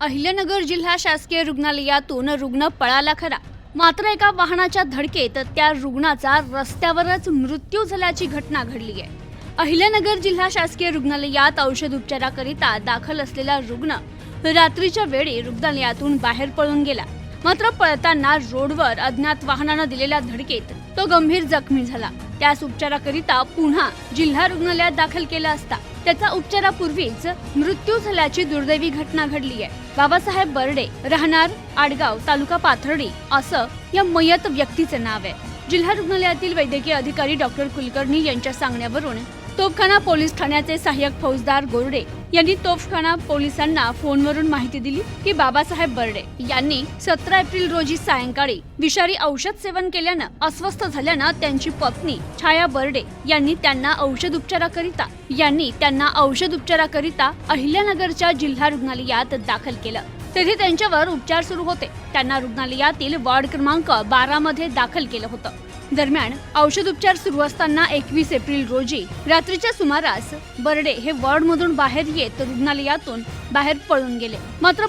अहिल्यानगर जिल्हा शासकीय रुग्णालयातून रुग्ण पळाला खरा. मात्र एका वाहनाच्या धडकेत त्या रुग्णाचा रस्त्यावरच मृत्यू झाल्याची घटना घडली आहे. अहिल्यानगर जिल्हा शासकीय रुग्णालयात औषध उपचाराकरिता दाखल असलेला रुग्ण रात्रीच्या वेळी रुग्णालयातून बाहेर पळून गेला. मात्र पळताना रोडवर अज्ञात वाहनानं दिलेल्या धडकेत तो गंभीर जखमी झाला. त्यास उपचाराकरिता पुन्हा जिल्हा रुग्णालयात दाखल केला असता. त्याचा उपचारापूर्वीच मृत्यू झाल्याची दुर्दैवी घटना घडली आहे बाबासाहेब बर्डे राहणार आडगाव तालुका पाथर्डी असं या मयत व्यक्तीचं नाव आहे. जिल्हा रुग्णालयातील वैद्यकीय अधिकारी डॉक्टर कुलकर्णी यांच्या सांगण्यावरून तोफखाना पोलीस ठाण्याचे सहाय्यक फौजदार गोरडे यांनी तोफखाना पोलिसांना फोनवरून माहिती दिली की बाबासाहेब बर्डे यांनी सतरा एप्रिल रोजी सायंकाळी विषारी औषध सेवन केल्यानं अस्वस्थ झाल्यानं त्यांची पत्नी छाया बर्डे यांनी त्यांना औषध उपचाराकरिता यांनी त्यांना औषध उपचाराकरिता अहिल्यानगरच्या जिल्हा रुग्णालयात दाखल केलं. तेथे त्यांच्यावर उपचार सुरू होते. त्यांना रुग्णालयातील वॉर्ड क्रमांक बारा मध्ये दाखल केलं होतं. दरम्यान औषध उपचार सुरू असताना एकवीस एप्रिल रोजी रात्रीच्या सुमारास बर्डे हे वॉर्डमधून बाहेर येत रुग्णालयातून बाहेर पळून गेले. मात्र